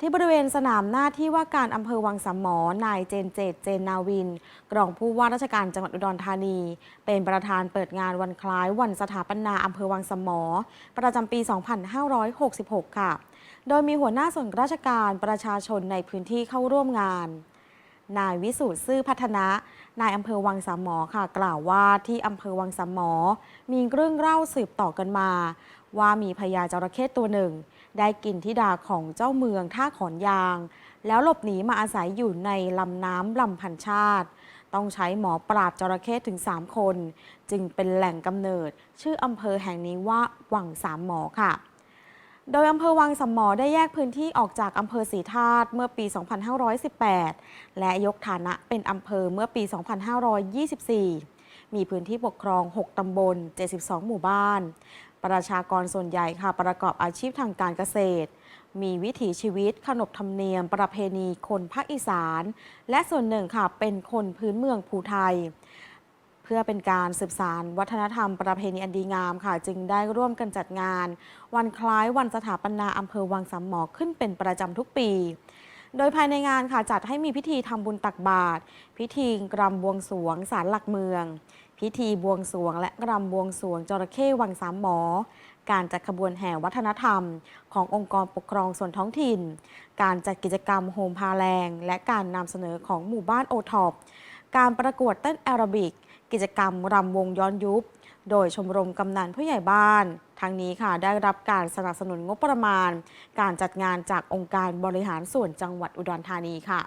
ที่บริเวณสนามหน้าที่ว่าการอำเภอวังสามหมอ นายเจนเจต เจนนาวินรองผู้ว่าราชการจังหวัดอุดรธานี เป็นประธานเปิดงานวันคล้ายวันสถาปนาอำเภอวังสามหมอ ประจำปี 2566 ค่ะ โดยมีหัวหน้าส่วนราชการประชาชนในพื้นที่เข้าร่วมงาน นายวิสุทธ์ซื่อพัฒนะ นายอำเภอวังสามหมอค่ะ กล่าวว่าที่อำเภอวังสามหมอ มีเรื่องเล่าสืบต่อกันมา ว่ามีพญาจระเข้ตัวหนึ่ง ได้กินทิดาของเจ้าเมืองท่าขอนยาง แล้วหลบหนีมาอาศัยอยู่ในลำน้ำลำพันชาติ ต้องใช้หมอปราบจระเข้ถึง 3 คน จึงเป็นแหล่งกำเนิด ชื่ออำเภอแห่งนี้ว่าวังสามหมอค่ะ โดยอำเภอวังสามหมอได้แยกพื้นที่ออกจากอำเภอศรีธาตุเมื่อปี 2518 และยกฐานะเป็นอำเภอเมื่อปี 2524 มีพื้นที่ปกครอง 6 ตำบล 72 หมู่บ้าน ประชากรส่วนใหญ่ค่ะประกอบอาชีพทางการเกษตร มีวิถีชีวิตขนบธรรมเนียม ประเพณีคนภาคอีสาน และส่วนหนึ่งค่ะเป็นคนพื้นเมืองภูไทย เพื่อเป็นการสืบสานวัฒนธรรมประเพณีอันดีงามค่ะ จึงได้ร่วมกันจัดงาน วันคล้ายวันสถาปนาอำเภอวังสามหมอขึ้นเป็นประจำทุกปี โดยภายในงานค่ะจัดให้มีพิธีทำบุญตักบาตรพิธีกรำบวงสวงศาลหลักเมือง พิธีบวงสวงและกรำบวงสวงจระเข้วังสามหมอการจัดขบวนแห่วัฒนธรรม ขององค์กรปกครองส่วนท้องถิ่น การจัดกิจกรรมโฮมพาแรง และการนำเสนอของหมู่บ้านโอท็อป การประกวดเต้นแอโรบิก กิจกรรมรำวงย้อนยุบ โดยชมรมกำนันผู้ใหญ่บ้าน ทั้งนี้ค่ะได้รับการสนับสนุนงบประมาณ การจัดงานจากองค์การบริหารส่วนจังหวัดอุดรธานีค่ะ